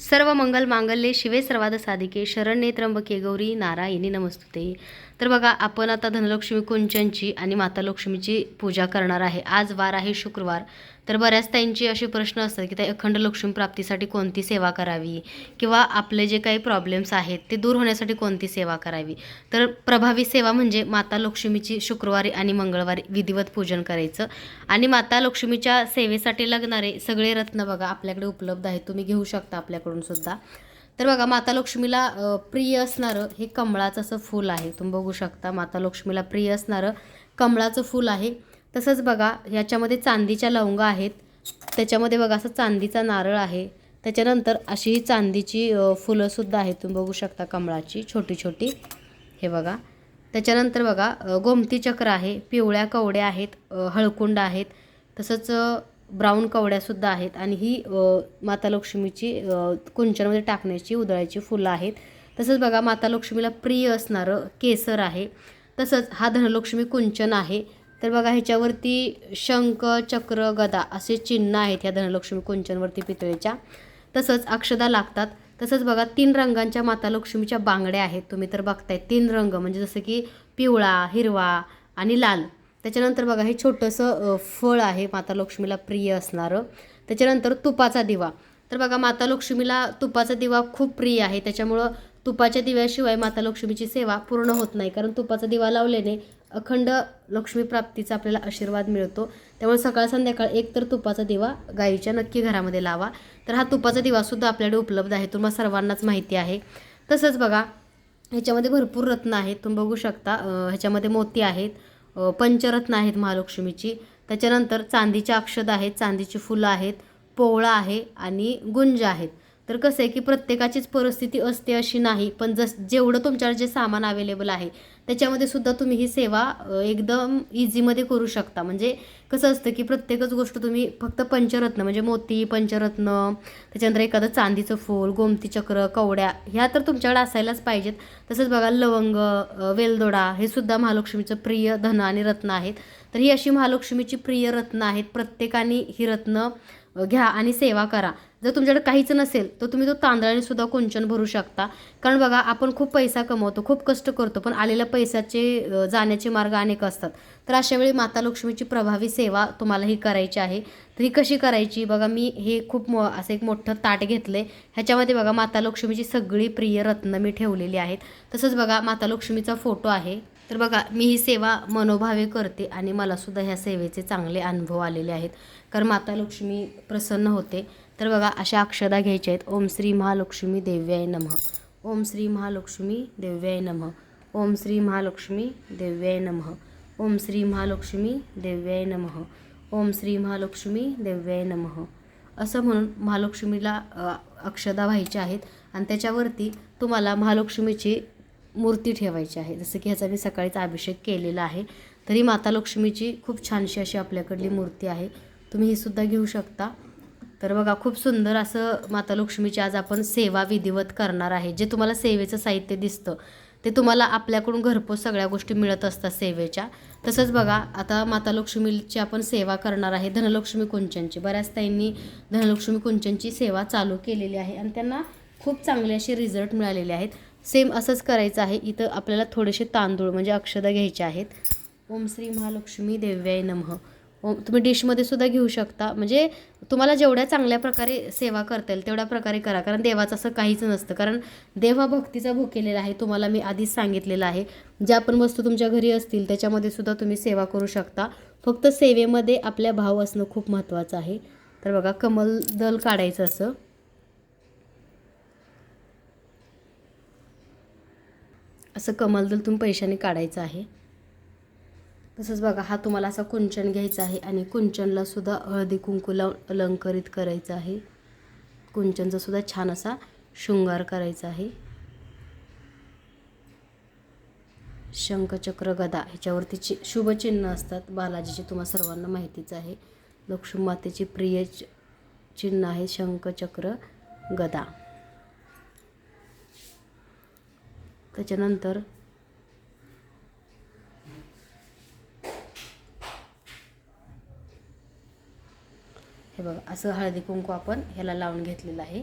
सर्व मंगल मांगल्ये शिवे सर्वाद साधिके शरण्ये त्र्यंबके गौरी नारायणी नमस्तुते. तर बघा आपण आता धनलक्ष्मी कुंचनची आणि माता लक्ष्मीची पूजा करणार आहे. आज वार आहे शुक्रवार. तर बऱ्याच त्यांची असे प्रश्न असतात की त्या अखंड लक्ष्मी प्राप्तीसाठी कोणती सेवा करावी? किंवा आपले जे काही प्रॉब्लेम्स आहेत ते दूर होण्यासाठी कोणती सेवा करावी? तर प्रभावी सेवा म्हणजे माता लक्ष्मीची शुक्रवारी आणि मंगळवारी विधिवत पूजन करायचं. आणि माता लक्ष्मीच्या सेवेसाठी लागणारे सगळे रत्न बघा आपल्याकडे उपलब्ध आहेत. तुम्ही घेऊ शकता आपल्याकडून सुद्धा. तर बघा माता लक्ष्मीला प्रिय असणारं हे कमळाचं असं फूल आहे. तुम्ही बघू शकता माता लक्ष्मीला प्रिय असणारं कमळाचं फूल आहे. तसंच बघा याच्यामध्ये चांदीच्या लवंगा आहेत. त्याच्यामध्ये बघा असं चांदीचा नारळ आहे. त्याच्यानंतर अशी ही चांदीची फुलंसुद्धा आहेत. तुम्ही बघू शकता कमळाची छोटी छोटी. हे बघा. त्याच्यानंतर बघा गोमती चक्र आहे. पिवळ्या कवड्या आहेत हळकुंड आहेत. तसंच ब्राऊन कवड्यासुद्धा आहेत आणि ही माता लक्ष्मीची कुंचनमध्ये टाकण्याची उदळाची फुलं आहेत. तसंच बघा माता लक्ष्मीला प्रिय असणारं केसर आहे. तसंच हा धनलक्ष्मी कुंचन आहे. तर बघा ह्याच्यावरती शंख चक्र गदा असे चिन्ह आहेत ह्या धनलक्ष्मी कुंचनवरती पितळेच्या. तसंच अक्षदा लागतात. तसंच बघा तीन रंगांच्या माता लक्ष्मीच्या बांगड्या आहेत. तुम्ही तर बघताय तीन रंग. म्हणजे जसं की पिवळा हिरवा आणि लाल. त्याच्यानंतर बघा हे छोटंसं फळ आहे माता लक्ष्मीला प्रिय असणारं. त्याच्यानंतर तुपाचा दिवा. तर बघा माता लक्ष्मीला तुपाचा दिवा खूप प्रिय आहे. त्याच्यामुळं तुपाच्या दिव्याशिवाय माता लक्ष्मीची सेवा पूर्ण होत नाही. कारण तुपाचा दिवा लावल्याने अखंड लक्ष्मी प्राप्तीचा आपल्याला आशीर्वाद मिळतो. त्यामुळे सकाळ संध्याकाळ एक तर तुपाचा दिवा गाईच्या नक्की घरामध्ये लावा. तर हा तुपाचा दिवासुद्धा आपल्याकडे उपलब्ध आहे. तुम्हाला सर्वांनाच माहिती आहे. तसंच बघा ह्याच्यामध्ये भरपूर रत्न आहेत. तुम्ही बघू शकता ह्याच्यामध्ये मोती आहेत. पंचरत्न आहेत महालक्ष्मीची. त्याच्यानंतर चांदीच्या अक्षद आहेत चांदीची फुलं आहेत पोवळा आहे आणि गुंज आहेत. तर कसं आहे की प्रत्येकाचीच परिस्थिती असते अशी नाही पण जस जेवढं तुमच्याकडे जे सामान अवेलेबल आहे त्याच्यामध्ये सुद्धा तुम्ही ही सेवा एकदम इझीमध्ये करू शकता. म्हणजे कसं असतं की प्रत्येकच गोष्ट तुम्ही फक्त पंचरत्न म्हणजे मोती पंचरत्न त्याच्यानंतर एखादं चांदीचं फूल गोमती चक्र कवड्या ह्या तर तुमच्याकडे असायलाच पाहिजेत. तसंच बघा लवंग वेलदोडा हे सुद्धा महालक्ष्मीचं प्रिय धन आणि रत्न आहेत. तर ही अशी महालक्ष्मीची प्रिय रत्न आहेत. प्रत्येकाने ही रत्न घ्या आणि सेवा करा. जर तुमच्याकडे काहीच नसेल तर तुम्ही तो तांदळाने सुद्धा कुंचन भरू शकता. कारण बघा आपण खूप पैसा कमवतो खूप कष्ट करतो पण आलेल्या पैशाचे जाण्याचे मार्ग अनेक असतात. तर अशा वेळी माता लक्ष्मीची प्रभावी सेवा तुम्हाला ही करायची आहे. तर ही कशी करायची? बघा मी हे खूप मो असं एक मोठं ताट घेतलं आहे ह्याच्यामध्ये बघा माता लक्ष्मीची सगळी प्रिय रत्न मी ठेवलेली आहेत. तसंच बघा माता लक्ष्मीचा फोटो आहे. तर बघा मी ही सेवा मनोभावे करते आणि मलासुद्धा ह्या सेवेचे चांगले अनुभव आलेले आहेत. कारण माता लक्ष्मी प्रसन्न होते. तर बघा अशा अक्षदा घ्यायच्या आहेत. ओम श्री महालक्ष्मी देव्याय नमः. ओम श्री महालक्ष्मी देव्याय नमः. ओम श्री महालक्ष्मी देव्याय नमः. ओम श्री महालक्ष्मी देव्याय नमः. ओम श्री महालक्ष्मी देव्याय नमः. असं म्हणून महालक्ष्मीला अक्षदा व्हायच्या आहेत. आणि त्याच्यावरती तुम्हाला महालक्ष्मीची मूर्ती ठेवायची आहे. जसं की ह्याचा मी सकाळीच अभिषेक केलेला आहे. तरी माता लक्ष्मीची खूप छानशी अशी आपल्याकडली मूर्ती आहे. तुम्ही हे सुद्धा घेऊ शकता. तर बघा खूप सुंदर असं माता लक्ष्मीची आज आपण सेवा विधिवत करणार आहे. जे तुम्हाला सेवेचं साहित्य दिसतं ते तुम्हाला आपल्याकडून घरपोच सगळ्या गोष्टी मिळत असतात सेवेच्या. तसंच बघा आता माता लक्ष्मीची आपण सेवा करणार आहे. धनलक्ष्मी कुंचनची. बऱ्याच ताईंनी धनलक्ष्मी कुंचनची सेवा चालू केलेली आहे आणि त्यांना खूप चांगले असे रिझल्ट मिळालेले आहेत. सेम असंच करायचं आहे. इथं आपल्याला थोडेसे तांदूळ म्हणजे अक्षदा घ्यायचे आहेत. ओम श्री महालक्ष्मी देव्याय नमः. तुम्ही डिशमध्ये सुद्धा घेऊ शकता. म्हणजे तुम्हाला जेवढ्या चांगल्या प्रकारे सेवा करता येईल तेवढ्या प्रकारे करा. कारण देवाचं असं काहीच नसतं. कारण देव हा भक्तीचा भुकेलेला आहे तुम्हाला मी आधीच सांगितलेलं आहे. ज्या पण वस्तू तुमच्या घरी असतील त्याच्यामध्ये सुद्धा तुम्ही सेवा करू शकता. फक्त सेवेमध्ये आपल्या भाव असणं खूप महत्त्वाचं आहे. तर बघा कमल दल काढायचं असं. असं कमलदल तुम्ही पैशाने काढायचं आहे. तसंच बघा हा तुम्हाला असा कुंचन घ्यायचा आहे आणि कुंचनला सुद्धा हळदी कुंकू लावून अलंकरित करायचं आहे. कुंचनचा सुद्धा छान असा शृंगार करायचा आहे. शंखचक्र गदा ह्याच्यावरती चि शुभचिन्ह असतात. बालाजीचे तुम्हाला सर्वांना माहितीच आहे. लक्ष्मी मातेची प्रिय चि- चिन्ह आहे शंखचक्र गदा. त्याच्यानंतर हे बघा असं हळदी कुंकू आपण ह्याला लावून घेतलेलं आहे.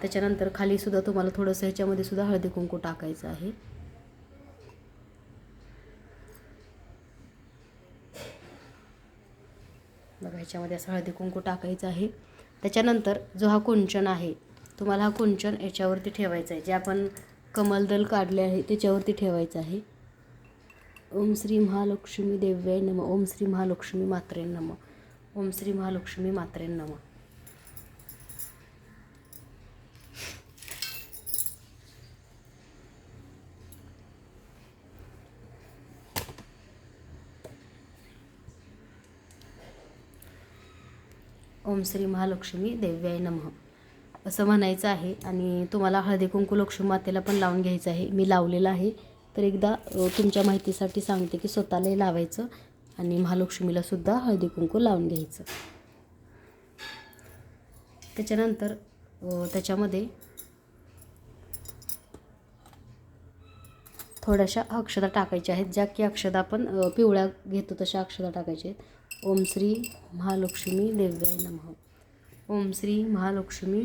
त्याच्यानंतर खालीसुद्धा तुम्हाला थोडंसं ह्याच्यामध्ये सुद्धा हळदी कुंकू टाकायचं आहे. बघा ह्याच्यामध्ये असं हळदी कुंकू टाकायचं आहे. त्याच्यानंतर जो हा कुंचन आहे तुम्हाला हा कुंचन याच्यावरती ठेवायचा आहे. जे आपण कमलदल काढले आहे त्याच्यावरती ठेवायचं आहे. ओम श्री महालक्ष्मी देव्याय नम. ओम श्री महालक्ष्मी मात्रे नम. ओम श्री महालक्ष्मी मात्रे नम. ओम श्री महालक्ष्मी देव्याय नमः. असं म्हणायचं आहे आणि तुम्हाला हळदी कुंकू लक्ष्मी मातेला पण लावून घ्यायचं आहे. मी लावलेलं आहे. तर एकदा तुमच्या माहितीसाठी सांगते की स्वतःलाही लावायचं. आणि महालक्ष्मीला सुद्धा हळदी कुंकू लावून घ्यायचं. त्याच्यानंतर त्याच्यामध्ये थोड्याशा अक्षदा टाकायच्या आहेत ज्या की अक्षदा आपण पिवळ्या घेतो तशा अक्षता टाकायच्या आहेत. ओम श्री महालक्ष्मी देव्याय नमः. ओम श्री महालक्ष्मी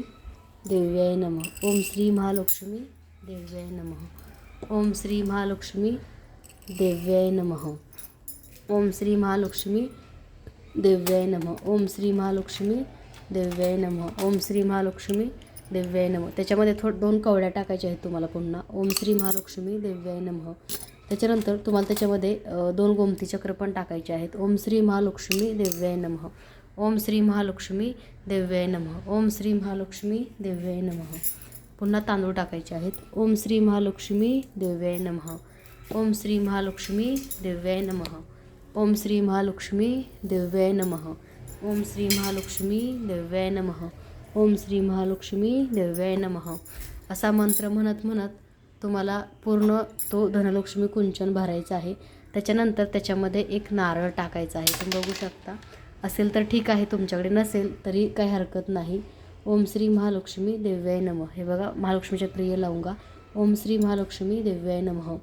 देव्याय नमः. ओम श्री महालक्ष्मी देव्याय नमः. ओम श्री महालक्ष्मी देव्याय नमः. ओम श्री महालक्ष्मी देव्याय नमः। ओम श्री महालक्ष्मी देव्याय नमः। ओम श्री महालक्ष्मी देव्याय नमः। त्याच्यामध्ये थोड दोन कवड्या टाकायच्या आहेत तुम्हाला पुन्हा. ओम श्री महालक्ष्मी देव्याय नमः. त्याच्यानंतर तुम्हाला त्याच्यामध्ये दोन गोमती चक्र पण टाकायचे आहेत. ओम श्री महालक्ष्मी देव्याय नमः. ओम श्री महालक्ष्मी देव्याय नमः. ओम श्री महालक्ष्मी देव्याय नमः. पुन्हा तांदूळ टाकायचे आहेत. ओम श्री महालक्ष्मी देव्याय नमः. ओम श्री महालक्ष्मी देव्याय नमः. ओम श्री महालक्ष्मी दिव्याय नमः। ओम श्री महालक्ष्मी देव्याय नमः। ओम श्री महालक्ष्मी देव्याय नमः। असा मंत्र म्हणत म्हणत तुम्हाला पूर्ण तो धनलक्ष्मी कुंचन भरायचा आहे. त्याच्यानंतर त्याच्यामध्ये एक नारळ टाकायचा आहे. तुम्ही बघू शकता. असेल तर ठीक आहे. तुमच्याकडे नसेल तरी काही हरकत नाही. ओम श्री महालक्ष्मी देव्याय नमः. हे बघा महालक्ष्मीच्या प्रिय लावूंगा ओम श्री महालक्ष्मी देव्याय नमः.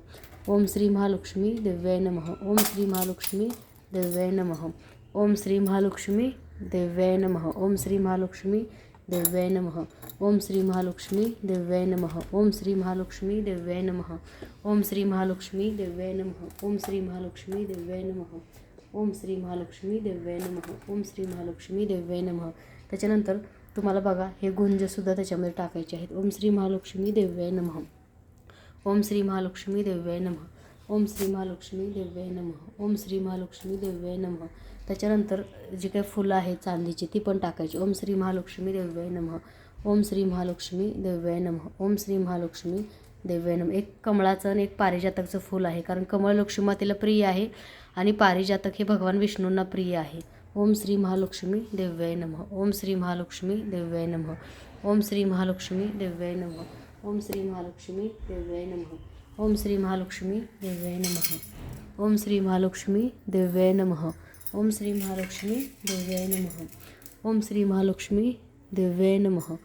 ओम श्री महालक्ष्मी दिव्याय नमः ओम श्री महालक्ष्मी दिव्याय नमः ओम श्री महालक्ष्मी दिव्याय नमः ओम श्री महालक्ष्मी दिव्याय नमः ओम श्री महालक्ष्मी दिव्याय नमः ओम श्री महालक्ष्मी दिव्याय नमः ओम श्री महालक्ष्मी दिव्याय नमः ओम श्री महालक्ष्मी दिव्याय नमः ओम श्री महालक्ष्मी दिव्याय नमः ओम श्री महालक्ष्मी दिव्याय नमः त्याच्यानंतर तुम्हाला बघा हे गुंजसुद्धा त्याच्यामध्ये टाकायचे आहेत ओम श्री महालक्ष्मी देव्याय नमः ओम श्री महालक्ष्मी देव्याय नमः. ओम श्री महालक्ष्मी देव्याय नमः. ओम श्री महालक्ष्मी देव्याय नमः. त्याच्यानंतर जी काही फुलं आहेत चांदीची ती पण टाकायची. ओम श्री महालक्ष्मी देव्याय नमः. ओम श्री महालक्ष्मी देव्याय नमः. ओम श्री महालक्ष्मी देव्याय नमः. एक कमळाचं आणि एक पारिजातकचं फूल आहे. कारण कमळ लक्ष्मी मातेला प्रिय आहे आणि पारिजातक हे भगवान विष्णूंना प्रिय आहे. ओम श्री महालक्ष्मी देव्याय नमः. ओम श्री महालक्ष्मी देव्याय नमः. ओम श्री महालक्ष्मी देव्याय नमः. ओम श्री महालक्ष्मी देव्याय नमः। ओम श्री महालक्ष्मी देव्याय नमः। ओम श्री महालक्ष्मी देव्याय नमः। ओम श्री महालक्ष्मी देव्याय नमः। ओम श्री महालक्ष्मी देव्याय नमः।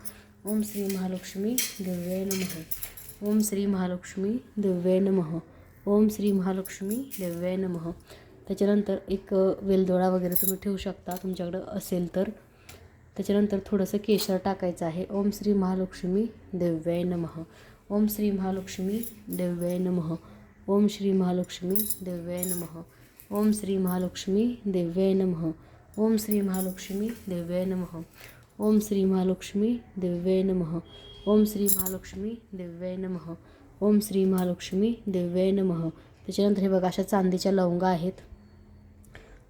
ओम श्री महालक्ष्मी देव्याय नमः। ओम श्री महालक्ष्मी देव्याय नमः। ओम श्री महालक्ष्मी देव्याय नमः। त्याच्यानंतर एक वेलदोळा वगैरे तुम्ही ठेवू शकता तुमच्याकडं असेल तर. त्याच्यानंतर थोडंसं केशर टाकायचं आहे. ओम श्री महालक्ष्मी देव्याय नमः. ओम श्री महालक्ष्मी देव्याय नमः. ओम श्री महालक्ष्मी देव्याय नमः. ओम श्री महालक्ष्मी देव्याय नमः. ओम श्री महालक्ष्मी देव्याय नमः. ओम श्री महालक्ष्मी देव्याय नमः. ओम श्री महालक्ष्मी देव्याय नमः. ओम श्री महालक्ष्मी देव्याय नमः. त्याच्यानंतर हे बघा अशा चांदीच्या लवंगा आहेत.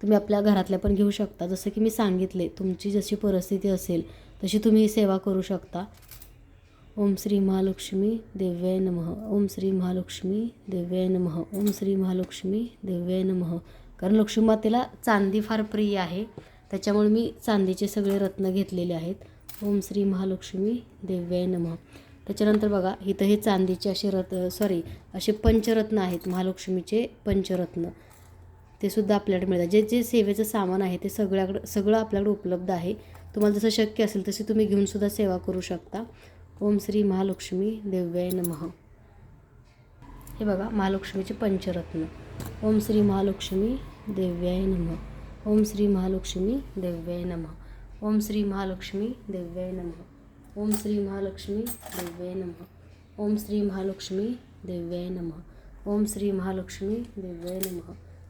तुम्ही आपल्या घरातल्या पण घेऊ शकता. जसं की मी सांगितले तुमची जशी परिस्थिती असेल तशी तुम्ही सेवा करू शकता. ओम श्री महालक्ष्मी देव्याय नमः. ओम श्री महालक्ष्मी देव्याय नमः. ओम श्री महालक्ष्मी देव्याय नमः. कारण लक्ष्मी मातेला चांदी फार प्रिय आहे. त्याच्यामुळे मी चांदीचे सगळे रत्न घेतलेले आहेत. ओम श्री महालक्ष्मी देव्याय नमः. त्याच्यानंतर बघा इथं हे चांदीचे असे रत सॉरी असे पंचरत्न आहेत. महालक्ष्मीचे पंचरत्न. ते सुद्धा आपल्याकडे मिळतात. जे जे सेवेचं सामान आहे ते सगळ्याकडं सगळं आपल्याकडे उपलब्ध आहे. तुम्हाला जसं शक्य असेल तसे तुम्ही घेऊनसुद्धा सेवा करू शकता. ओम श्री महालक्ष्मी देव्याय नमः. हे बघा महालक्ष्मीचे पंचरत्न. ओम श्री महालक्ष्मी देव्याय नमः. ओम श्री महालक्ष्मी देव्याय नमः. ओम श्री महालक्ष्मी देव्याय नमः. ओम श्री महालक्ष्मी देव्याय नमः. ओम श्री महालक्ष्मी देव्याय नमः. ओम श्री महालक्ष्मी देव्याय नमः.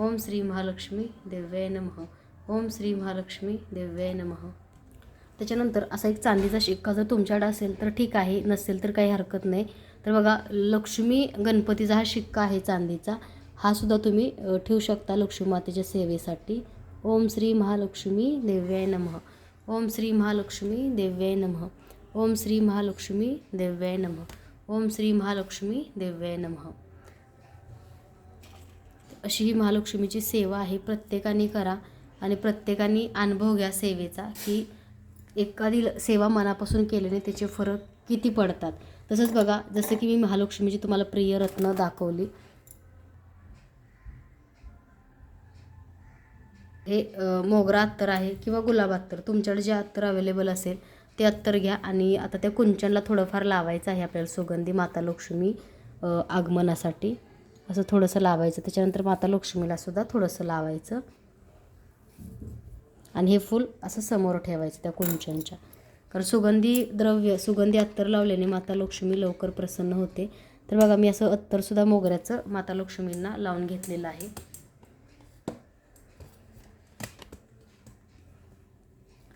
ओम श्री महालक्ष्मी देव्याय नमः. ओम श्री महालक्ष्मी देव्याय नमः. त्याच्यानंतर असा एक चांदीचा शिक्का जर तुमच्याकडे असेल तर ठीक आहे नसेल तर काही हरकत नाही. तर बघा लक्ष्मी गणपतीचा हा शिक्का आहे चांदीचा. हा सुद्धा तुम्ही ठेवू शकता लक्ष्मी मातेच्या सेवेसाठी. ओम श्री महालक्ष्मी देव्याय नमः. ओम श्री महालक्ष्मी देव्याय नमः. ओम श्री महालक्ष्मी देव्याय नमः. ओम श्री महालक्ष्मी देव्याय नमः. अशी ही महालक्ष्मीची सेवा आहे. प्रत्येकाने करा आणि प्रत्येकाने अनुभव घ्या सेवेचा की एखादी सेवा मनापासून केल्याने त्याचे फरक किती पडतात. तसंच बघा जसं की मी महालक्ष्मीची तुम्हाला प्रिय रत्न दाखवली. हे मोगरा अत्तर आहे किंवा गुलाब अत्तर तुमच्याकडे जे अत्तर अवेलेबल असेल ते अत्तर घ्या आणि आता त्या कुंचनला थोडंफार लावायचं आहे आपल्याला सुगंधी माता लक्ष्मी आगमनासाठी. असं थोडंसं लावायचं. त्याच्यानंतर माता लक्ष्मीला सुद्धा थोडंसं लावायचं. आणि हे फूल असं समोर ठेवायचं त्या कुंचनच्या. कारण सुगंधी द्रव्य सुगंधी अत्तर लावल्याने माता लक्ष्मी लवकर प्रसन्न होते. तर बघा मी असं अत्तरसुद्धा मोगऱ्याचं माता लक्ष्मींना लावून घेतलेलं आहे.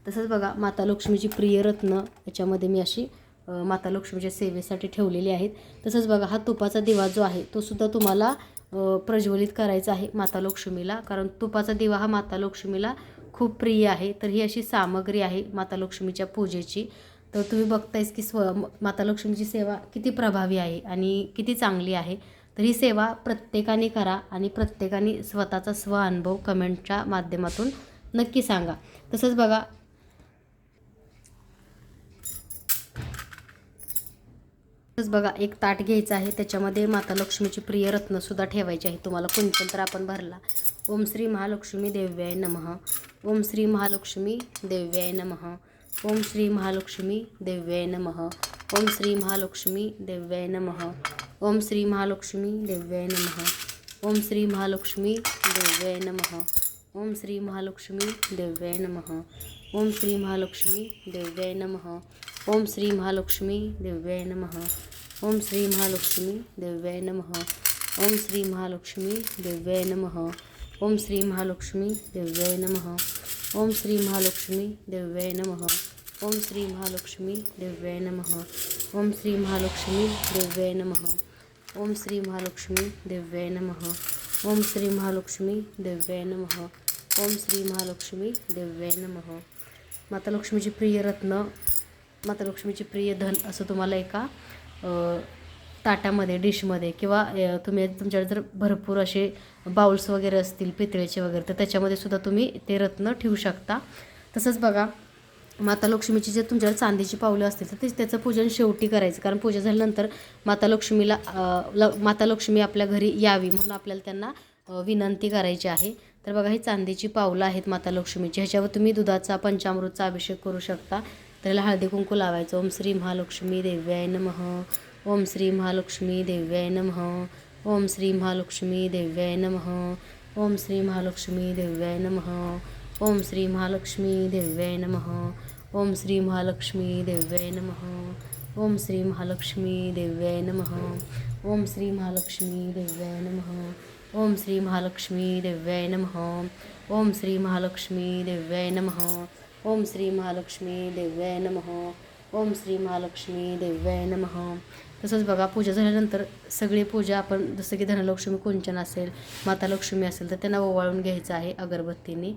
तसंच बघा माता लक्ष्मीची प्रिय रत्न याच्यामध्ये मी अशी माता लक्ष्मीच्या सेवेसाठी ठेवलेली आहेत. तसंच बघा हा तुपाचा दिवा जो आहे तो सुद्धा तुम्हाला प्रज्वलित करायचा आहे माता लक्ष्मीला. कारण तुपाचा दिवा हा माता लक्ष्मीला खूप प्रिय आहे. तर ही अशी सामग्री आहे माता लक्ष्मीच्या पूजेची. तर तुम्ही बघतायच की स्व माता लक्ष्मीची सेवा किती प्रभावी आहे आणि किती चांगली आहे. तर ही सेवा प्रत्येकाने करा आणि प्रत्येकाने स्वतःचा स्व अनुभव कमेंटच्या माध्यमातून नक्की सांगा. तसंच बघा तसंच बघा एक ताट घ्यायचं आहे. त्याच्यामध्ये माता लक्ष्मीची प्रिय रत्नसुद्धा ठेवायची आहे. तुम्हाला कुंचन तर आपण भरला. ओम श्री महालक्ष्मी देव्याय नमः. ओम श्री महालक्ष्मी देव्याय नमः. ओम श्री महालक्ष्मी देव्याय नमः. ओम श्री महालक्ष्मी देव्याय नमः. ओम श्री महालक्ष्मी देव्याय नमः. ओम श्री महालक्ष्मी देव्याय नमः. ओम श्री महालक्ष्मी देव्याय नमः. ओम श्री महालक्ष्मी देव्याय नमः. ओम श्री महालक्ष्मी देव्याय नमः. ओम श्री महालक्ष्मी देव्याय नमः। ओम श्री महालक्ष्मी देव्याय नमः। ओम श्री महालक्ष्मी देव्याय नमः। ओम श्री महालक्ष्मी देव्याय नमः। ओम श्री महालक्ष्मी देव्याय नमः। ओम श्री महालक्ष्मी देव्याय नमः। ओम श्री महालक्ष्मी देव्याय नमः। ओम श्री महालक्ष्मी देव्याय नमः। ओम श्री महालक्ष्मी देव्याय नमः। माता लक्ष्मीची प्रिय रत्न माता लक्ष्मीची प्रिय धन असं तुम्हाला एका ताटामध्ये डिशमध्ये किंवा तुम्ही तुमच्याकडे जर भरपूर असे बाउल्स वगैरे असतील पितळेचे वगैरे तर त्याच्यामध्ये सुद्धा तुम्ही ते रत्न ठेवू शकता. तसंच बघा माता लक्ष्मीची जे तुमच्याकडे चांदीची पावलं असतील तर ते त्याचं पूजन शेवटी करायचं. कारण पूजा झाल्यानंतर माता लक्ष्मीला ल माता लक्ष्मी आपल्या घरी यावी म्हणून आपल्याला त्यांना विनंती करायची आहे. तर बघा ही चांदीची पावलं आहेत माता लक्ष्मीची. ह्याच्यावर तुम्ही दुधाचा पंचामृतचा अभिषेक करू शकता. त्याला हळदी कुंकू लावायचं ओम श्री महालक्ष्मी देव्याय नमः ओम श्री महालक्ष्मी देव्याय नमः ओम श्री महालक्ष्मी देव्याय नमः ओम श्री महालक्ष्मी देव्याय नमः ओम श्री महालक्ष्मी देव्याय नमः ओम श्री महालक्ष्मी देव्याय नमः ओम श्री महालक्ष्मी देव्याय नमः ओम श्री महालक्ष्मी देव्याय नमः ओम श्री महालक्ष्मी देव्याय नमः ओम श्री महालक्ष्मी देव्याय नमः ओम श्री महालक्ष्मी देव्याय नमः. ओम श्री महालक्ष्मी देव्याय नमः. तसंच बघा पूजा झाल्यानंतर सगळी पूजा आपण जसं की धनलक्ष्मी कुंचन असेल माता लक्ष्मी असेल तर त्यांना ओवाळून घ्यायचं आहे अगरबत्तीने.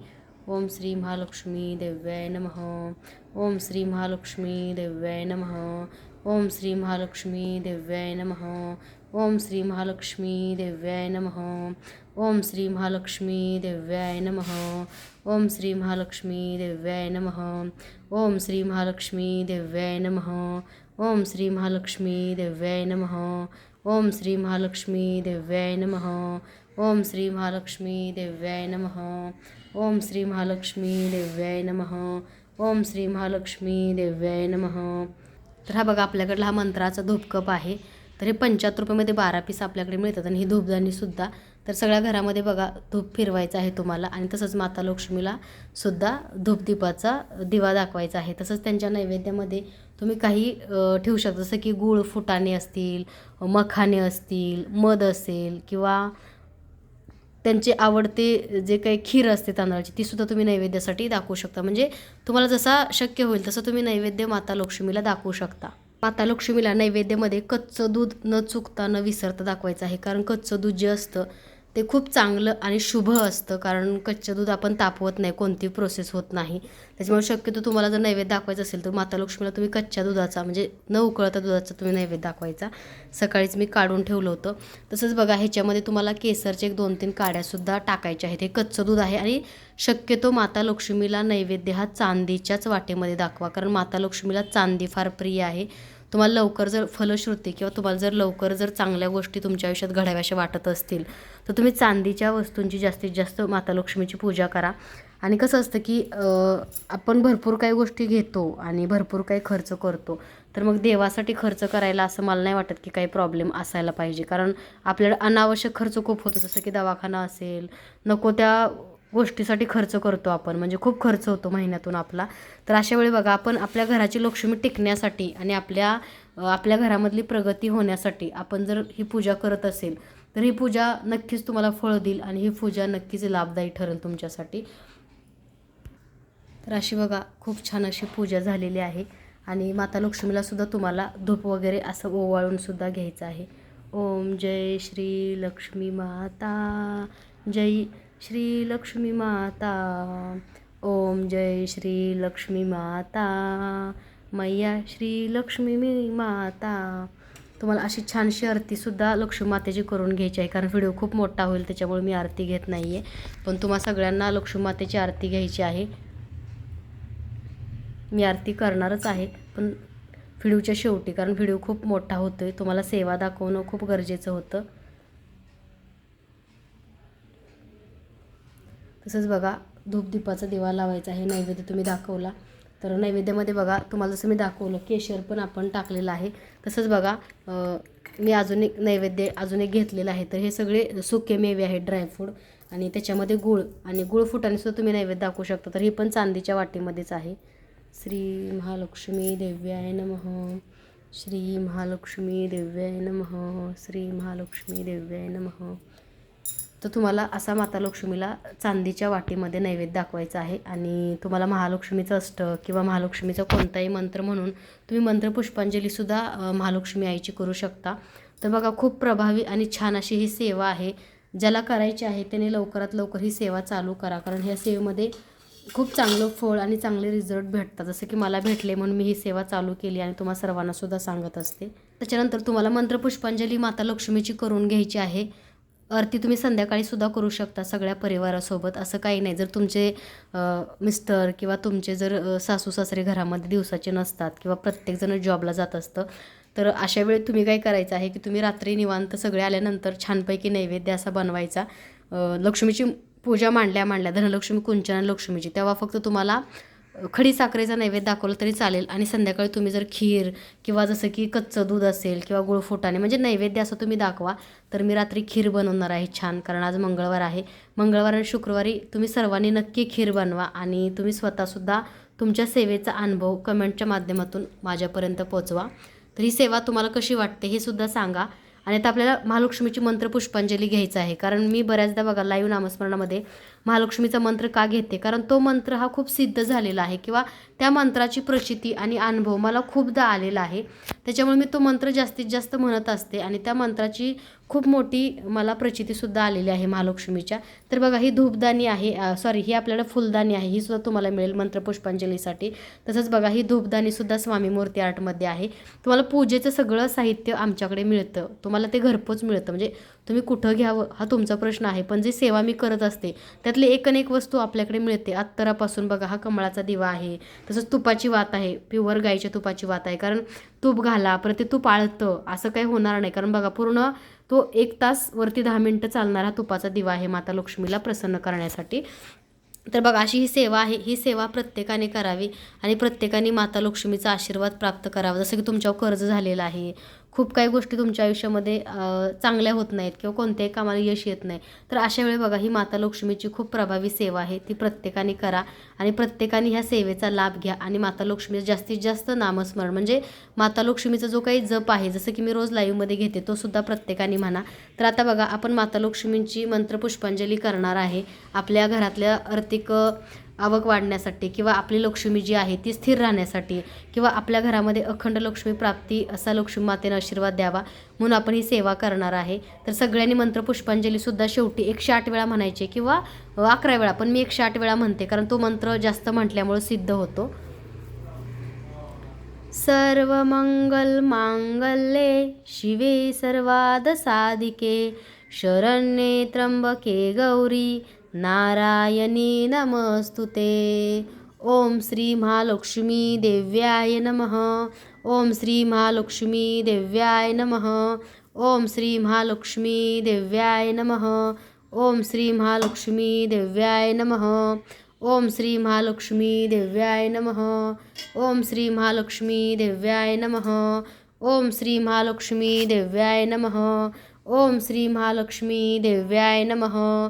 ओम श्री महालक्ष्मी देव्याय नमः. ओम श्री महालक्ष्मी देव्याय नमः. ओम श्री महालक्ष्मी देव्याय नमः. ओम श्री महालक्ष्मी देव्याय नमः. ओम श्री महालक्ष्मी देव्याय नम। ओम श्री महालक्ष्मी देव्याय नम। ओम श्री महालक्ष्मी देव्याय नम। ओम श्री महालक्ष्मी देव्याय नम। ओम श्री महालक्ष्मी देव्याय नम। ओम श्री महालक्ष्मी देव्याय नम। ओम श्री महालक्ष्मी देव्याय नम। ओम श्री महालक्ष्मी देव्याय नम। तर हा बघा आपल्याकडला हा मंत्राचा धूपकप आहे. तर हे पंच्याहत्तर रुपयामध्ये बारा पीस आपल्याकडे मिळतात आणि ही धूपदाणीसुद्धा तर सगळ्या घरामध्ये बघा धूप फिरवायचं आहे तुम्हाला आणि तसंच माता लक्ष्मीला सुद्धा धूपदीपाचा दिवा दाखवायचा आहे. तसंच त्यांच्या नैवेद्यामध्ये तुम्ही काही ठेवू शकता. जसं की गूळ फुटाणे असतील मखाने असतील मध असेल किंवा त्यांचे आवडते जे काही खीर असते तांदळाची तीसुद्धा तुम्ही नैवेद्यासाठी दाखवू शकता. म्हणजे तुम्हाला जसा शक्य होईल तसं तुम्ही नैवेद्य माता लक्ष्मीला दाखवू शकता. माता लक्ष्मीला नैवेद्यामध्ये कच्चं दूध न चुकता न विसरता दाखवायचं आहे. कारण कच्चं दूध जे असतं ते खूप चांगलं आणि शुभ असतं कारण कच्चं दूध आपण तापवत नाही कोणती प्रोसेस होत नाही. त्याच्यामुळे शक्यतो तुम्हाला जर नैवेद्य दाखवायचं असेल तर माता लक्ष्मीला तुम्ही कच्च्या दुधाचा म्हणजे न उकळता दुधाचा तुम्ही नैवेद्य दाखवायचा. सकाळीच मी काढून ठेवलं होतं. तसंच बघा ह्याच्यामध्ये तुम्हाला केसरचे एक दोन तीन काड्यासुद्धा टाकायच्या आहेत. हे कच्चं दूध आहे आणि शक्यतो माता लक्ष्मीला नैवेद्य हा चांदीच्याच वाटेमध्ये दाखवा कारण माता लक्ष्मीला चांदी फार प्रिय आहे. तुम्हाला लवकर जर फलश्रुती किंवा तुम्हाला जर लवकर जर चांगल्या गोष्टी तुमच्या आयुष्यात घडाव्याशा वाटत असतील तर तुम्ही चांदीच्या वस्तूंची जास्तीत जास्त माता लक्ष्मीची पूजा करा. आणि कसं असतं की आपण भरपूर काही गोष्टी घेतो आणि भरपूर काही खर्च करतो तर मग देवासाठी खर्च करायला असं मला नाही वाटत की काही प्रॉब्लेम असायला पाहिजे. कारण आपल्याला अनावश्यक खर्च खूप होतो जसं की दवाखाना असेल नको त्या गोष्टीसाठी खर्च करतो आपण म्हणजे खूप खर्च होतो महिन्यातून आपला. तर अशा वेळी बघा आपण आपल्या घराची लक्ष्मी टिकण्यासाठी आणि आपल्या आपल्या घरामधली प्रगती होण्यासाठी आपण जर ही पूजा करत असेल तर ही पूजा नक्कीच तुम्हाला फळ देईल आणि ही पूजा नक्कीच लाभदायी ठरेल तुमच्यासाठी. तर अशी बघा खूप छान अशी पूजा झालेली आहे आणि माता लक्ष्मीला सुद्धा तुम्हाला धूप वगैरे असं ओवाळून सुद्धा घ्यायचं आहे. ओम जय श्री लक्ष्मी माता जय श्री लक्ष्मी माता ओम जय श्री लक्ष्मी माता मैया श्री लक्ष्मी माता. तुम्हाला अशी छानशी आरतीसुद्धा लक्ष्मी मातेची करून घ्यायची आहे कारण व्हिडिओ खूप मोठा होईल त्याच्यामुळे मी आरती घेत नाही आहे पण तुम्हा सगळ्यांना लक्ष्मी मातेची आरती घ्यायची आहे. मी आरती करणारच आहे पण व्हिडिओच्या शेवटी कारण व्हिडिओ खूप मोठा होतो आहे तुम्हाला सेवा दाखवणं खूप गरजेचं होतं. तसंच बघा धूपदीपाचा दिवा लावायचा आहे नैवेद्य तुम्ही दाखवला. तर नैवेद्यामध्ये बघा तुम्हाला जसं मी दाखवलं केशर पण आपण टाकलेलं आहे. तसंच बघा मी अजून एक नैवेद्य अजून एक घेतलेलं आहे. तर हे सगळे सुके मेवे आहेत ड्रायफ्रूट आणि त्याच्यामध्ये गुळ आणि गुळ फुटानेसुद्धा तुम्ही नैवेद्य दाखवू शकता. तर ही पण चांदीच्या वाटीमध्येच आहे. श्री महालक्ष्मी देव्याय नमः. श्री महालक्ष्मी देव्याय नमः. श्री महालक्ष्मी देव्याय नमः. तर तुम्हाला असा माता लक्ष्मीला चांदीच्या वाटीमध्ये नैवेद्य दाखवायचा आहे. आणि तुम्हाला महालक्ष्मीचं अष्टक किंवा महालक्ष्मीचा कोणताही मंत्र म्हणून तुम्ही मंत्र पुष्पांजलीसुद्धा महालक्ष्मी आईची करू शकता. तर बघा खूप प्रभावी आणि छान अशी ही सेवा आहे. ज्याला करायची आहे त्याने लवकरात लवकर ही सेवा चालू करा. कारण ह्या सेवेमध्ये खूप चांगलं फळ आणि चांगले रिझल्ट भेटतात. जसं की मला भेटले म्हणून मी ही सेवा चालू केली आणि तुम्हाला सर्वांनासुद्धा सांगत असते. त्याच्यानंतर तुम्हाला मंत्र पुष्पांजली माता लक्ष्मीची करून घ्यायची आहे. आरती तुम्ही संध्याकाळी सुद्धा करू शकता सगळ्या परिवारासोबत. असं काही नाही. जर तुमचे मिस्टर किंवा तुमचे जर सासू सासरे घरामध्ये दिवसाचे नसतात किंवा प्रत्येकजण जॉबला जात असतं तर अशा वेळी तुम्ही काय करायचं आहे की तुम्ही रात्री निवांत सगळे आल्यानंतर छानपैकी नैवेद्य असा बनवायचा. लक्ष्मीची पूजा मांडल्या मांडल्या धनलक्ष्मी कुंचन लक्ष्मीची तेव्हा फक्त तुम्हाला खडी साखरेचा नैवेद्य दाखवलं तरी चालेल. आणि संध्याकाळी तुम्ही जर खीर किंवा जसं की कच्चं दूध असेल किंवा गुळ फुटाणे म्हणजे नैवेद्य असं तुम्ही दाखवा तर मी रात्री खीर बनवणार आहे छान कारण आज मंगळवार आहे. मंगळवार आणि शुक्रवारी तुम्ही सर्वांनी नक्की खीर बनवा आणि तुम्ही स्वतःसुद्धा तुमच्या सेवेचा अनुभव कमेंटच्या माध्यमातून माझ्यापर्यंत पोचवा. तर ही सेवा तुम्हाला कशी वाटते हे सुद्धा सांगा. आणि आता आपल्याला महालक्ष्मीची मंत्र पुष्पांजली घ्यायचं आहे कारण मी बऱ्याचदा बघा लाईव्ह नामस्मरणामध्ये महालक्ष्मीचा मंत्र का घेते? कारण तो मंत्र हा खूप सिद्ध झालेला आहे किंवा त्या मंत्राची प्रचिती आणि अनुभव मला खूपदा आलेला आहे. त्याच्यामुळे मी तो मंत्र जास्तीत जास्त म्हणत असते आणि त्या मंत्राची खूप मोठी मला प्रचितीसुद्धा आलेली आहे महालक्ष्मीच्या. तर बघा ही धूपदानी आहे सॉरी ही आपल्याला फुलदानी आहे ही सुद्धा तुम्हाला मिळेल मंत्र पुष्पांजलीसाठी तसंच बघा ही धूपदानीसुद्धा स्वामी मूर्ती आर्टमध्ये आहे. तुम्हाला पूजेचं सगळं साहित्य आमच्याकडे मिळतं. तुम्हाला ते घरपोच मिळतं. म्हणजे तुम्ही कुठं घ्यावं हा तुमचा प्रश्न आहे. पण जी सेवा मी करत असते त्यातली एक अनेक वस्तू आपल्याकडे मिळते. अत्तरापासून बघा हा कमळाचा दिवा आहे. तसंच तुपाची वात आहे. प्युअर गाईच्या तुपाची वात आहे. कारण तूप घाला परत ते तूप आळतं असं काही होणार नाही. कारण बघा पूर्ण तो एक तास वरती दहा मिनटं चालणारा तुपाचा दिवा आहे माता लक्ष्मीला प्रसन्न करण्यासाठी. तर बघा अशी ही सेवा आहे. ही सेवा प्रत्येकाने करावी आणि प्रत्येकाने माता लक्ष्मीचा आशीर्वाद प्राप्त करावा. जसं की तुमच्यावर कर्ज झालेलं आहे. खूप काही गोष्टी तुमच्या आयुष्यामध्ये चांगल्या होत नाहीत किंवा कोणत्याही कामाला यश येत नाही. तर अशा वेळी बघा ही माता लक्ष्मीची खूप प्रभावी सेवा आहे. ती प्रत्येकाने करा आणि प्रत्येकाने ह्या सेवेचा लाभ घ्या आणि माता लक्ष्मीचं जास्तीत जास्त नामस्मरण. म्हणजे माता लक्ष्मीचा जो काही जप आहे जसं की मी रोज लाईव्हमध्ये घेते तो सुद्धा प्रत्येकाने म्हणा. तर आता बघा आपण माता लक्ष्मींची मंत्रपुष्पांजली करणार आहे. आपल्या घरातल्या आर्थिक आवक वाढण्यासाठी किंवा आपली लक्ष्मी जी आहे ती स्थिर राहण्यासाठी किंवा आपल्या घरामध्ये अखंड लक्ष्मी प्राप्ती असा लक्ष्मी मातेनं आशीर्वाद द्यावा म्हणून आपण ही सेवा करणार आहे. तर सगळ्यांनी मंत्र पुष्पांजलीसुद्धा शेवटी एकशे आठ वेळा म्हणायचे किंवा अकरा वेळा पण मी एकशे आठ वेळा म्हणते कारण तो मंत्र जास्त म्हटल्यामुळे सिद्ध होतो. सर्वमंगल मांगल्ये शिवे सर्वाद साधिके शरण्ये त्र्यंबके गौरी नारायणी नमस्तुते. ओम श्री महालक्ष्मी देव्याय नमः. ओम श्री महालक्ष्मी देव्याय नमः. ओम श्री महालक्ष्मी देव्याय नमः. ओम श्री महालक्ष्मी देव्याय नमः. ओम श्री महालक्ष्मी देव्याय नमः. ओम श्री महालक्ष्मी देव्याय नमः. ओम श्री महालक्ष्मी देव्याय नमः. ओम श्री महालक्ष्मी देव्याय नमः.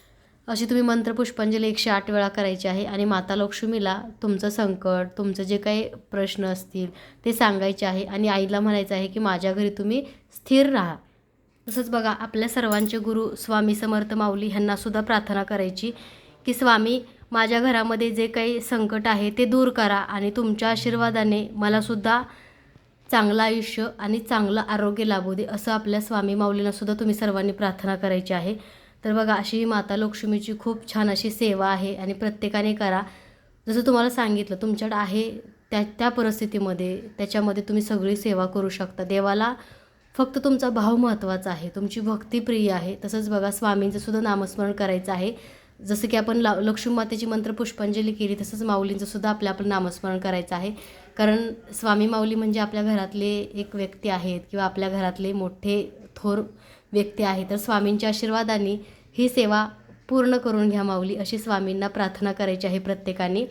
अशी तुम्ही मंत्रपुष्पांजली एकशे आठ वेळा करायची आहे आणि माता लक्ष्मीला तुमचं संकट तुमचं जे काही प्रश्न असतील ते सांगायचे आहे आणि आईला म्हणायचं आहे की माझ्या घरी तुम्ही स्थिर राहा. तसंच बघा आपल्या सर्वांचे गुरु स्वामी समर्थ माऊली ह्यांनासुद्धा प्रार्थना करायची की स्वामी माझ्या घरामध्ये जे काही संकट आहे ते दूर करा आणि तुमच्या आशीर्वादाने मलासुद्धा चांगलं आयुष्य आणि चांगलं आरोग्य लाभू दे असं आपल्या स्वामी माऊलींनासुद्धा तुम्ही सर्वांनी प्रार्थना करायची आहे. तर बघा अशी ही माता लक्ष्मीची खूप छान अशी सेवा आहे आणि प्रत्येकाने करा. जसं तुम्हाला सांगितलं तुमच्याकडे आहे त्या त्या परिस्थितीमध्ये त्याच्यामध्ये तुम्ही सगळी सेवा करू शकता. देवाला फक्त तुमचा भाव महत्त्वाचा आहे तुमची भक्ती प्रिय आहे. तसंच बघा स्वामींचं सुद्धा नामस्मरण करायचं आहे. जसं की आपण ला लक्ष्मी मातेची मंत्र पुष्पांजली केली तसंच माऊलींचं सुद्धा आपल्या आपण नामस्मरण करायचं आहे. कारण स्वामी माऊली म्हणजे आपल्या घरातले एक व्यक्ती आहेत किंवा आपल्या घरातले मोठे थोर व्यक्ती आहे. तर स्वामींच्या आशीर्वादाने ही सेवा पूर्ण करून घ्या माऊली अशी स्वामींना प्रार्थना करायची आहे प्रत्येकाने.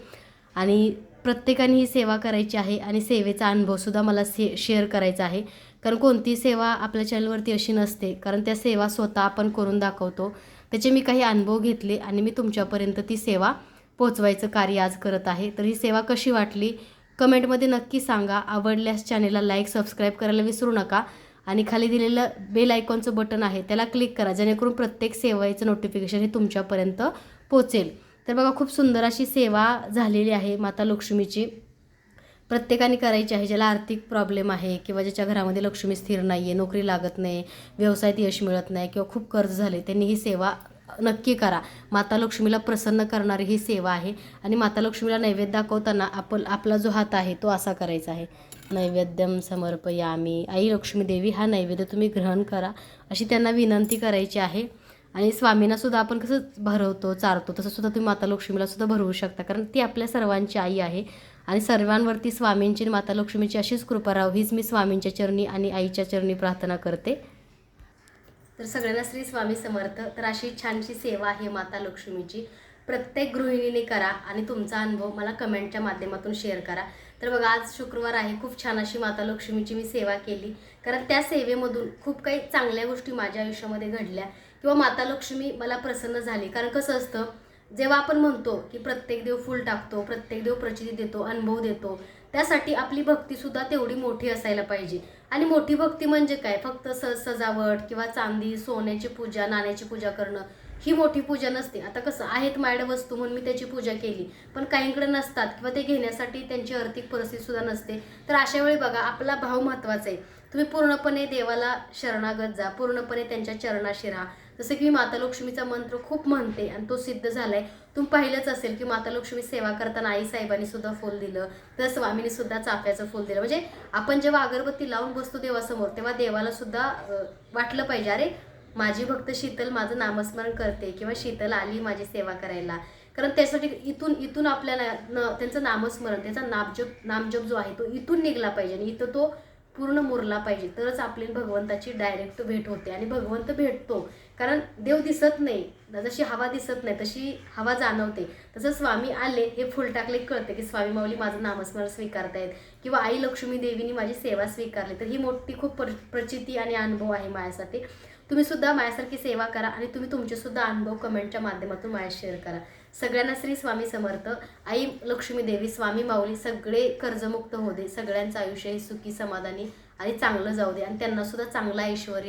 आणि प्रत्येकाने ही सेवा करायची आहे आणि सेवेचा अनुभवसुद्धा मला से शेअर करायचा आहे. कारण कोणती सेवा आपल्या चॅनलवरती अशी नसते. कारण त्या सेवा स्वतः आपण करून दाखवतो. त्याचे मी काही अनुभव घेतले आणि मी तुमच्यापर्यंत ती सेवा पोचवायचं कार्य आज करत आहे. तर ही सेवा कशी वाटली? कमेंटमध्ये नक्की सांगा. आवडल्यास चॅनेलला लाईक सबस्क्राईब करायला विसरू नका. आणि खाली दिलेलं बेल आयकॉनचं बटन आहे त्याला क्लिक करा जेणेकरून प्रत्येक सेवेचं नोटिफिकेशन हे तुमच्यापर्यंत पोचेल तर बघा खूप सुंदर अशी सेवा झालेली आहे माता लक्ष्मीची. प्रत्येकाने करायची आहे ज्याला आर्थिक प्रॉब्लेम आहे किंवा ज्याच्या घरामध्ये लक्ष्मी स्थिर नाही आहे नोकरी लागत नाही व्यवसायात यश मिळत नाही किंवा खूप कर्ज झाले त्यांनी ही सेवा नक्की करा. माता लक्ष्मीला प्रसन्न करणारी ही सेवा आहे आणि माता लक्ष्मीला नैवेद्य दाखवताना आपण आपला जो हात आहे तो असा करायचा आहे. नैवेद्यम समर्पयामी. आई लक्ष्मी देवी हा नैवेद्य तुम्ही ग्रहण करा अशी त्यांना विनंती करायची आहे. आणि स्वामींनासुद्धा आपण कसं भरवतो चारतो तसंसुद्धा तुम्ही माता लक्ष्मीला सुद्धा भरवू शकता. कारण ती आपल्या सर्वांची आई आहे आणि सर्वांवरती स्वामींची आणि माता लक्ष्मीची अशीच कृपा राहू हीच मी स्वामींच्या चरणी आणि आईच्या चरणी प्रार्थना करते. तर सगळ्यांना श्री स्वामी समर्थ. तर अशी छानशी सेवा आहे माता लक्ष्मीची. प्रत्येक गृहिणीने करा आणि तुमचा अनुभव मला कमेंटच्या माध्यमातून शेअर करा. तर बघा आज शुक्रवार आहे. खूप छान अशी माता लक्ष्मीची मी सेवा केली. कारण त्या सेवेमधून खूप काही चांगल्या गोष्टी माझ्या आयुष्यामध्ये घडल्या. किंवा माता लक्ष्मी मला प्रसन्न झाली. कारण कसं असतं जेव्हा आपण म्हणतो की प्रत्येक देव फुल टाकतो प्रत्येक देव प्रचिती देतो अनुभव देतो त्यासाठी आपली भक्तीसुद्धा तेवढी मोठी असायला पाहिजे. आणि मोठी भक्ती म्हणजे काय? फक्त स सजावट किंवा चांदी सोन्याची पूजा नाण्याची पूजा करणं ही मोठी पूजा नसते. आता कसं आहेत माझ्या वस्तू म्हणून मी त्याची पूजा केली. पण काहींकडे नसतात किंवा ते घेण्यासाठी त्यांची आर्थिक परिस्थिती सुद्धा नसते. तर अशा वेळी बघा आपला भाव महत्त्वाचा आहे. तुम्ही पूर्णपणे देवाला शरणागत जा. पूर्णपणे त्यांच्या चरणाशी राहा. जसं की मी माता लक्ष्मीचा मंत्र खूप म्हणते आणि तो सिद्ध झालाय. तुम्ही पाहिलंच असेल की माता लक्ष्मी सेवा करताना आई साहेबांनी सुद्धा फुल दिलं. तर स्वामींनी सुद्धा चाफ्याचं फुल दिलं. म्हणजे आपण जेव्हा अगरबत्ती लावून बसतो देवासमोर तेव्हा देवाला सुद्धा वाटलं पाहिजे अरे माझी भक्त शीतल माझं नामस्मरण करते किंवा शीतल आली माझी सेवा करायला. कारण त्यासाठी इथून इथून आपल्याला न त्यांचं नामस्मरण त्याचा नामजप नामजप जो आहे तो इथून निघला पाहिजे आणि इथं तो पूर्ण मुरला पाहिजे. तरच आपली भगवंताची डायरेक्ट भेट होते आणि भगवंत भेटतो. कारण देव दिसत नाही. जशी हवा दिसत नाही तशी हवा जाणवते. तसं स्वामी आले हे फुल टाकले कळते की स्वामी माऊली माझं नामस्मरण स्वीकारतायत. किंवा आई लक्ष्मी देवीनी माझी सेवा स्वीकारली. तर ही मोठी खूप प्र प्रचिती आणि अनुभव आहे माझ्यासाठी. तुम्ही सुद्धा माझ्यासारखी सेवा करा आणि तुम्ही तुमचे सुद्धा अनुभव कमेंटच्या माध्यमातून माझ्या शेअर करा. सगळ्यांना श्री स्वामी समर्थ आई लक्ष्मी देवी स्वामी माऊली सगळे कर्जमुक्त होऊ दे. सगळ्यांचं आयुष्य हे सुखी समाधानी आणि चांगलं जाऊ दे. आणि त्यांना सुद्धा चांगलं ऐश्वर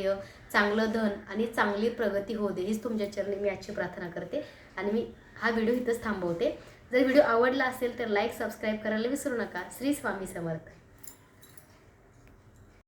चांगलं धन आणि चांगली प्रगती होऊ दे हीच तुमच्या चरणी मी आजची प्रार्थना करते. आणि मी हा व्हिडिओ इथंच थांबवते. जर व्हिडिओ आवडला असेल तर लाईक सबस्क्राईब करायला विसरू नका. श्री स्वामी समर्थ.